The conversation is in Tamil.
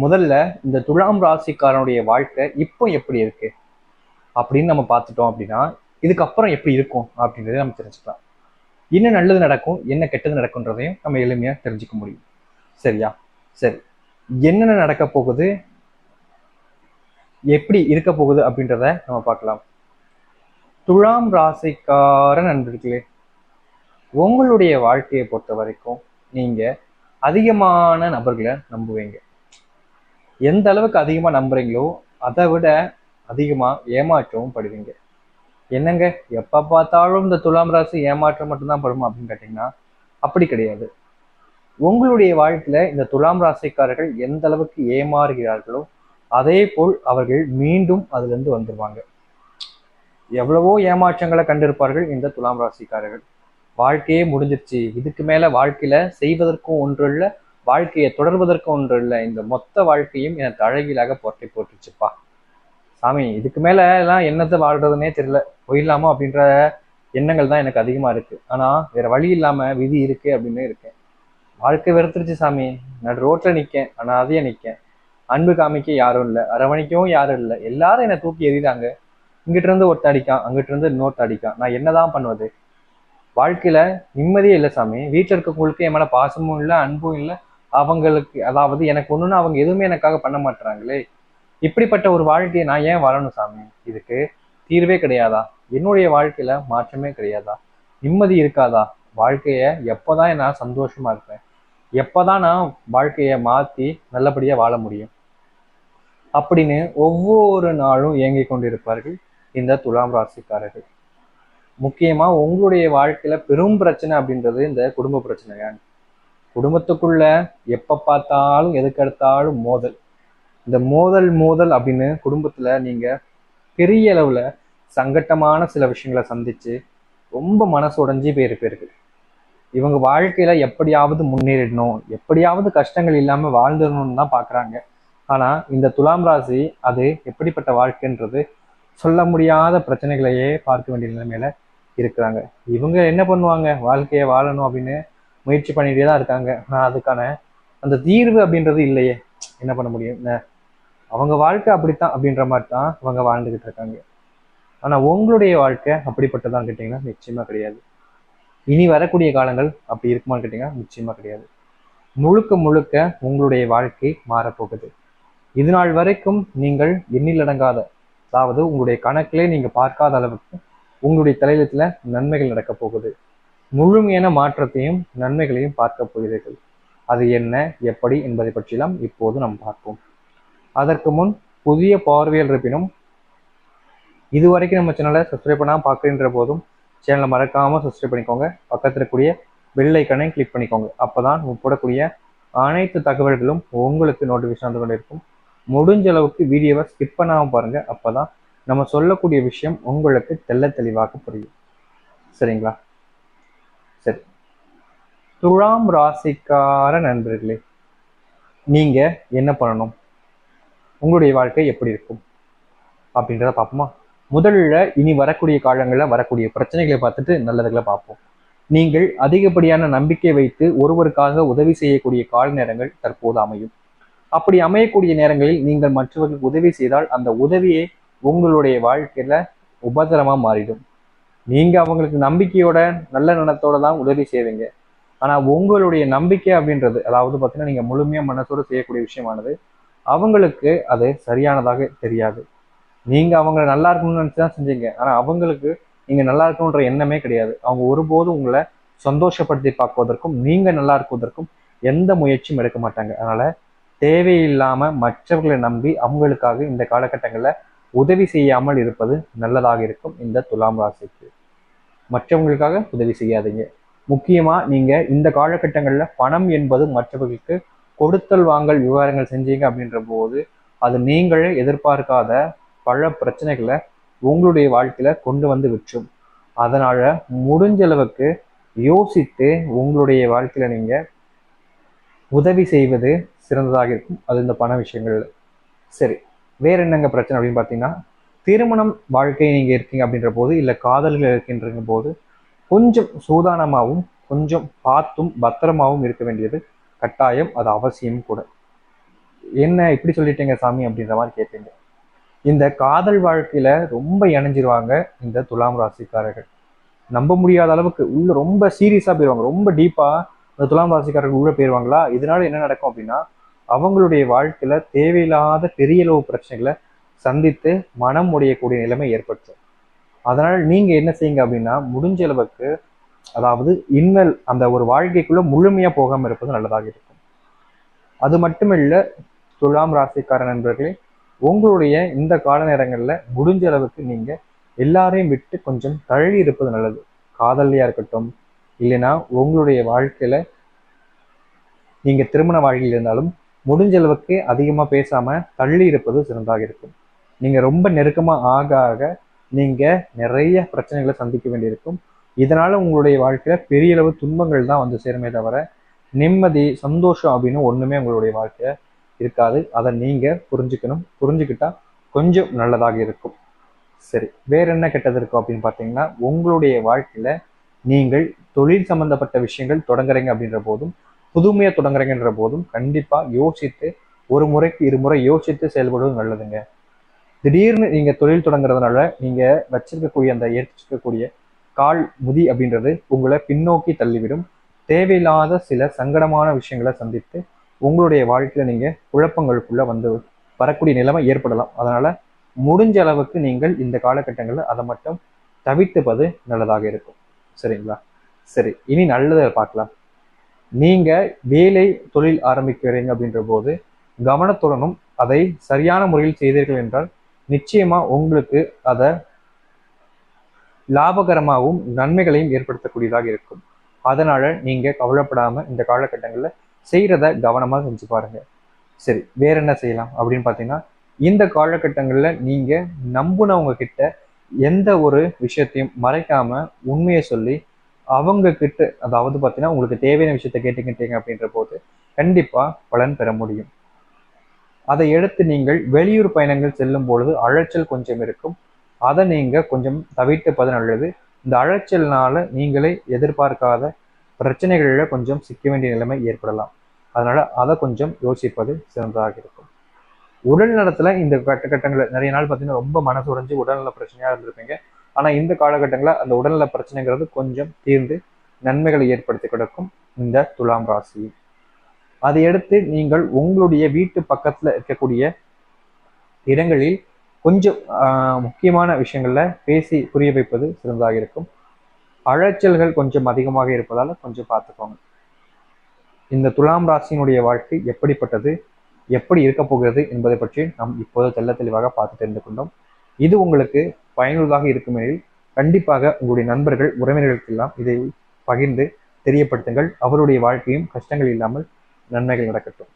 முதல்ல இந்த துலாம் ராசிக்காரனுடைய வாழ்க்கை இப்போ எப்படி இருக்கு? அப்படின்னு நம்ம பார்த்துட்டோம் அப்படின்னா இதுக்கப்புறம் எப்படி இருக்கும் அப்படின்றத நம்ம தெரிஞ்சுக்கலாம். என்ன நல்லது நடக்கும் என்ன கெட்டது நடக்கும்ன்றதையும் நம்ம எளிமையாக தெரிஞ்சுக்க முடியும். சரியா? சரி. என்னென்ன நடக்க போகுது? எப்படி இருக்க போகுது அப்படின்றத நம்ம பார்க்கலாம். துலாம் ராசிக்கார நண்பர்களே உங்களுடைய வாழ்க்கையை பொறுத்த வரைக்கும் நீங்க அதிகமான நபர்களை நம்புவீங்க. எந்த அளவுக்கு அதிகமா நம்புறீங்களோ அதை விட அதிகமா ஏமாற்றவும் படுவீங்க. என்னங்க? எப்போ பார்த்தாலும் இந்த துலாம் ராசி ஏமாற்றம் மட்டும்தான் படுமா அப்படின்னு கேட்டிங்கன்னா அப்படி கிடையாது. உங்களுடைய வாழ்க்கையில இந்த துலாம் ராசிக்காரர்கள் எந்த அளவுக்கு ஏமாறுகிறார்களோ அதே போல் அவர்கள் மீண்டும் அதுல இருந்து வந்துருவாங்க. எவ்வளவோ ஏமாற்றங்களை கண்டிருப்பார்கள் இந்த துலாம் ராசிக்காரர்கள். வாழ்க்கையே முடிஞ்சிருச்சு. இதுக்கு மேல வாழ்க்கையில செய்வதற்கும் ஒன்று இல்லை வாழ்க்கையை தொடர்வதற்கு ஒன்று இல்லை இந்த மொத்த வாழ்க்கையும் எனக்கு அழகிலாக போட்டி போட்டுச்சுப்பா சாமி இதுக்கு மேல எல்லாம் என்னத்தை வாழ்றதுன்னே தெரியல. போயிடலாமா அப்படின்ற எண்ணங்கள் தான் எனக்கு அதிகமா இருக்கு. ஆனா வேற வழி இல்லாம விதி இருக்கு அப்படின்னு இருக்கேன். வாழ்க்கை வெறுத்துருச்சு சாமி. நான் ரோட்ல நிக்கேன். ஆனா அதையே நிக்கேன். அன்பு காமிக்க யாரும் இல்லை. அரவணைக்கவும் யாரும் இல்லை. எல்லாரும் என்னை தூக்கி எறிதாங்க இங்கிட்ட இருந்து ஒருத்த அடிக்கான். அங்கிட்ட இருந்து இன்னொருத்த அடிக்கான். நான் என்னதான் பண்ணுவது? வாழ்க்கையில நிம்மதியே இல்லை சாமி. வீட்டில் இருக்கவங்களுக்கு என் மேல பாசமும் இல்லை அன்பும் இல்லை. அவங்களுக்கு அதாவது எனக்கு ஒன்றுன்னு அவங்க எதுவுமே எனக்காக பண்ண மாட்டுறாங்களே இப்படிப்பட்ட ஒரு வாழ்க்கையை நான் ஏன் வாழணும் சாமி? இதுக்கு தீர்வே கிடையாதா? என்னுடைய வாழ்க்கையில மாற்றமே கிடையாதா? நிம்மதி இருக்காதா? வாழ்க்கைய எப்போதான் நான் சந்தோஷமா இருப்பேன்? எப்போதான் நான் வாழ்க்கைய மாத்தி நல்லபடியா வாழ முடியும்? அப்படின்னு ஒவ்வொரு நாளும் இயங்கிக் கொண்டிருப்பார்கள் இந்த துலாம் ராசிக்காரர்கள். முக்கியமா உங்களுடைய வாழ்க்கையில பெரும் பிரச்சனை அப்படின்றது இந்த குடும்ப பிரச்சனையான் குடும்பத்துக்குள்ள எப்ப பார்த்தாலும் எதுக்கெடுத்தாலும் மோதல். இந்த மோதல் மோதல் அப்படின்னு குடும்பத்துல நீங்க பெரிய அளவுல சங்கட்டமான சில விஷயங்களை சந்திச்சு ரொம்ப மனசு உடைஞ்சி போயிருப்பீர்கள் இவங்க வாழ்க்கையில எப்படியாவது முன்னேறிடணும் எப்படியாவது கஷ்டங்கள் இல்லாம வாழ்ந்துடணும்னு தான் பாக்குறாங்க. ஆனா இந்த துலாம் ராசி அது எப்படிப்பட்ட வாழ்க்கைன்றது சொல்ல முடியாத பிரச்சனைகளையே பார்க்க வேண்டிய நிலைமையில இருக்கிறாங்க. இவங்க என்ன பண்ணுவாங்க? வாழ்க்கையை வாழணும் அப்படின்னு முயற்சி பண்ணிகிட்டே தான் இருக்காங்க. ஆனால் அதுக்கான அந்த தீர்வு அப்படின்றது இல்லையே. என்ன பண்ண முடியும்? அவங்க வாழ்க்கை அப்படித்தான் அப்படின்ற மாதிரி தான் அவங்க வாழ்ந்துகிட்டு இருக்காங்க. ஆனால் உங்களுடைய வாழ்க்கை அப்படிப்பட்டதான் கேட்டிங்கன்னா நிச்சயமாக கிடையாது. இனி வரக்கூடிய காலங்கள் அப்படி இருக்குமான்னு கேட்டிங்கன்னா நிச்சயமாக கிடையாது. முழுக்க முழுக்க உங்களுடைய வாழ்க்கை மாறப்போகுது. இது நாள் வரைக்கும் நீங்கள் எண்ணிலடங்காத அதாவது உங்களுடைய கணக்கிலே நீங்கள் பார்க்காத அளவுக்கு உங்களுடைய தலையிலத்தில் நன்மைகள் நடக்க போகுது. முழுமையான மாற்றத்தையும் நன்மைகளையும் பார்க்க போகிறீர்கள். அது என்ன எப்படி என்பதை பற்றியெல்லாம் இப்போது நாம் பார்ப்போம். அதற்கு முன் புதிய பார்வையில் இருப்பினும் இதுவரைக்கும் நம்ம சேனலை சப்ஸ்கிரைப் பண்ணாமல் பார்க்குற போதும் சேனலை மறக்காம சப்ஸ்கிரைப் பண்ணிக்கோங்க. பக்கத்தில் இருக்கக்கூடிய பெல் ஐக்கனையும் கிளிக் பண்ணிக்கோங்க. அப்பதான் தான் போடக்கூடிய அனைத்து தகவல்களும் உங்களுக்கு நோட்டிஃபிகேஷன் வந்து கொண்டு இருக்கும் முடிஞ்ச அளவுக்கு வீடியோவை ஸ்கிப் பண்ணாமல் பாருங்க. அப்பதான் நம்ம சொல்லக்கூடிய விஷயம் உங்களுக்கு தெள்ள தெளிவாக புரியும். சரிங்களா? சரி. துலாம் ராசிக்கார நண்பர்களே நீங்க என்ன பண்ணணும்? உங்களுடைய வாழ்க்கை எப்படி இருக்கும்? அப்படின்றத பார்ப்போமா? முதல்ல இனி வரக்கூடிய காலங்களில் வரக்கூடிய பிரச்சனைகளை பார்த்துட்டு நல்லதுகளை பார்ப்போம். நீங்கள் அதிகப்படியான நம்பிக்கை வைத்து ஒருவருக்காக உதவி செய்யக்கூடிய கால நேரங்கள் தற்போது அமையும். அப்படி அமையக்கூடிய நேரங்களில் நீங்கள் மற்றவர்களுக்கு உதவி செய்தால் அந்த உதவியை உங்களுடைய வாழ்க்கையில உபதரமா மாறிடும். நீங்கள் அவங்களுக்கு நம்பிக்கையோட நல்ல நினத்தோட தான் உதவி செய்வீங்க. ஆனால் உங்களுடைய நம்பிக்கை அப்படின்றது அதாவது பார்த்தீங்கன்னா நீங்கள் முழுமையாக மனசோடு செய்யக்கூடிய விஷயமானது அவங்களுக்கு அது சரியானதாக தெரியாது. நீங்கள் அவங்க நல்லா இருக்கணும்னு நினச்சி தான் செஞ்சீங்க. ஆனால் அவங்களுக்கு நீங்கள் நல்லா இருக்கணுன்ற எண்ணமே கிடையாது. அவங்க ஒருபோதும் உங்களை சந்தோஷப்படுத்தி பார்க்குவதற்கும் நீங்கள் நல்லா இருக்குவதற்கும் எந்த முயற்சியும் எடுக்க மாட்டாங்க. அதனால் தேவையில்லாமல் மற்றவர்களை நம்பி அவங்களுக்காக இந்த காலகட்டங்களில் உதவி செய்யாமல் இருப்பது நல்லதாக இருக்கும் இந்த துலாம் ராசிக்கு. மற்றவங்களுக்காக உதவி செய்யாதீங்க. முக்கியமாக நீங்கள் இந்த காலகட்டங்களில் பணம் என்பது மற்றவர்களுக்கு கொடுத்தல் வாங்கல் விவகாரங்கள் செஞ்சீங்க அப்படின்ற போது அது நீங்களே எதிர்பார்க்காத பல பிரச்சனைகளை உங்களுடைய வாழ்க்கையில் கொண்டு வந்து விற்றும் அதனால் முடிஞ்ச அளவுக்கு யோசித்து உங்களுடைய வாழ்க்கையில் நீங்கள் உதவி செய்வது சிறந்ததாக இருக்கும். அது இந்த பண விஷயங்கள் சரி. வேற என்னங்க பிரச்சனை அப்படின்னு பார்த்தீங்கன்னா திருமணம் வாழ்க்கை நீங்கள் இருக்கீங்க அப்படின்ற போது இல்லை காதல்கள் இருக்கின்ற போது கொஞ்சம் சூதானமாகவும் கொஞ்சம் பார்த்தும் பத்திரமாகவும் இருக்க வேண்டியது கட்டாயம் அது அவசியம் கூட. என்ன இப்படி சொல்லிட்டீங்க சாமி அப்படின்ற மாதிரி கேட்பீங்க. இந்த காதல் வாழ்க்கையில ரொம்ப இணைஞ்சிருவாங்க இந்த துலாம் ராசிக்காரர்கள். நம்ப முடியாத அளவுக்கு உள்ள ரொம்ப சீரியஸா போயிடுவாங்க ரொம்ப டீப்பா இந்த துலாம் ராசிக்காரர்கள் உள்ள போயிடுவாங்களா இதனால என்ன நடக்கும் அப்படின்னா அவங்களுடைய வாழ்க்கையில தேவையில்லாத பெரிய அளவு பிரச்சனைகளை சந்தித்து மனம் உடையக்கூடிய நிலைமை ஏற்பட்டுரும் அதனால் நீங்க என்ன செய்யுங்க அப்படின்னா முடிஞ்ச அளவுக்கு அதாவது இன்னல் அந்த ஒரு வாழ்க்கைக்குள்ள முழுமையா போகாம இருப்பது நல்லதாக இருக்கும். அது மட்டுமில்ல துலாம் ராசிக்கார நண்பர்களே உங்களுடைய இந்த கால நேரங்களில் முடிஞ்ச அளவுக்கு நீங்க எல்லாரையும் விட்டு கொஞ்சம் தள்ளி இருப்பது நல்லது. காதலியா இருக்கட்டும் இல்லைன்னா உங்களுடைய வாழ்க்கையில நீங்க திருமண வாழ்க்கையில் இருந்தாலும் முடிஞ்ச அளவுக்கு அதிகமாக பேசாம தள்ளி இருப்பது சிறந்தாக இருக்கும். நீங்க ரொம்ப நெருக்கமாக ஆக ஆக நீங்க நிறைய பிரச்சனைகளை சந்திக்க வேண்டியிருக்கும். இதனால உங்களுடைய வாழ்க்கையில பெரிய அளவு துன்பங்கள் தான் வந்து சேருமே தவிர நிம்மதி சந்தோஷம் அப்படின்னு ஒண்ணுமே உங்களுடைய வாழ்க்கையில இருக்காது. அதை நீங்க புரிஞ்சுக்கணும். புரிஞ்சுக்கிட்டா கொஞ்சம் நல்லதாக இருக்கும். சரி வேற என்ன கெட்டது இருக்கும் அப்படின்னு பார்த்தீங்கன்னா உங்களுடைய வாழ்க்கையில நீங்கள் தொழில் சம்பந்தப்பட்ட விஷயங்கள் தொடங்குறீங்க அப்படின்ற போதும் புதுமையை தொடங்குறீங்கன்ற போதும் கண்டிப்பாக யோசித்து ஒரு முறைக்கு இருமுறை யோசித்து செயல்படுவது நல்லதுங்க. திடீர்னு நீங்கள் தொழில் தொடங்குறதுனால நீங்கள் வச்சிருக்கக்கூடிய அந்த ஏற்றிருக்கக்கூடிய கால் முதி அப்படின்றது உங்களை பின்னோக்கி தள்ளிவிடும். தேவையில்லாத சில சங்கடமான விஷயங்களை சந்தித்து உங்களுடைய வாழ்க்கையில் நீங்கள் குழப்பங்களுக்குள்ளே வந்து வரக்கூடிய நிலைமை ஏற்படலாம். அதனால் முடிஞ்ச அளவுக்கு நீங்கள் இந்த காலகட்டங்களில் அதை மட்டும் தவிர்த்துப்பது நல்லதாக இருக்கும். சரிங்களா? சரி இனி நல்லதை பார்க்கலாம். நீங்கள் வேலை தொழில் ஆரம்பிக்கிறீங்க அப்படின்ற போது கவனத்துடனும் அதை சரியான முறையில் செய்தீர்கள் என்றால் நிச்சயமா உங்களுக்கு அதை லாபகரமாகவும் நன்மைகளையும் ஏற்படுத்தக்கூடியதாக இருக்கும். அதனால் நீங்கள் கவலைப்படாமல் இந்த காலகட்டங்களில் செய்கிறத கவனமாக செஞ்சு பாருங்க. சரி வேற என்ன செய்யலாம் அப்படின்னு பார்த்தீங்கன்னா இந்த காலகட்டங்களில் நீங்கள் நம்புனவங்க கிட்ட எந்த ஒரு விஷயத்தையும் மறைக்காம உண்மையை சொல்லி அவங்க கிட்ட அதாவது பார்த்தீங்கன்னா உங்களுக்கு தேவையான விஷயத்த கேட்டுக்கிட்டீங்க அப்படின்ற போது கண்டிப்பா பலன் பெற முடியும். அதை எடுத்து நீங்கள் வெளியூர் பயணங்கள் செல்லும் பொழுது அழைச்சல் கொஞ்சம் இருக்கும். அதை நீங்க கொஞ்சம் தவிர்த்துப்பது நல்லது. இந்த அழைச்சல்னால நீங்களே எதிர்பார்க்காத பிரச்சனைகளில் கொஞ்சம் சிக்க வேண்டிய நிலைமை ஏற்படலாம். அதனால அதை கொஞ்சம் யோசிப்பது சிறந்ததாக இருக்கும். உடல் நலத்துல இந்த கட்டகட்டங்களில் நிறைய நாள் பார்த்தீங்கன்னா ரொம்ப மனசு உடைஞ்சு உடல்நல பிரச்சனையாக இருந்திருப்பீங்க. ஆனால் இந்த காலகட்டங்களில் அந்த உடல்நல பிரச்சனைங்கிறது கொஞ்சம் தீர்ந்து நன்மைகளை ஏற்படுத்தி கொடுக்கும் இந்த துலாம் ராசி. அதையடுத்து நீங்கள் உங்களுடைய வீட்டு பக்கத்தில் இருக்கக்கூடிய இடங்களில் கொஞ்சம் முக்கியமான விஷயங்களில் பேசி புரிய வைப்பது சிறந்ததாக இருக்கும். அழைச்சல்கள் கொஞ்சம் அதிகமாக இருப்பதால் கொஞ்சம் பார்த்துக்கோங்க. இந்த துலாம் ராசியினுடைய வாழ்க்கை எப்படிப்பட்டது எப்படி இருக்க போகிறது என்பதை பற்றி நாம் இப்போது தெல்ல தெளிவாக பார்த்து தெரிந்து கொண்டோம். இது உங்களுக்கு பயனுள்ளதாக இருக்குமெனில் கண்டிப்பாக உங்களுடைய நண்பர்கள் உறவினர்களுக்கெல்லாம் இதை பகிர்ந்து தெரியப்படுத்துங்கள். அவருடைய வாழ்க்கையும் கஷ்டங்கள் இல்லாமல் நன்மைகள் நடக்கட்டும்.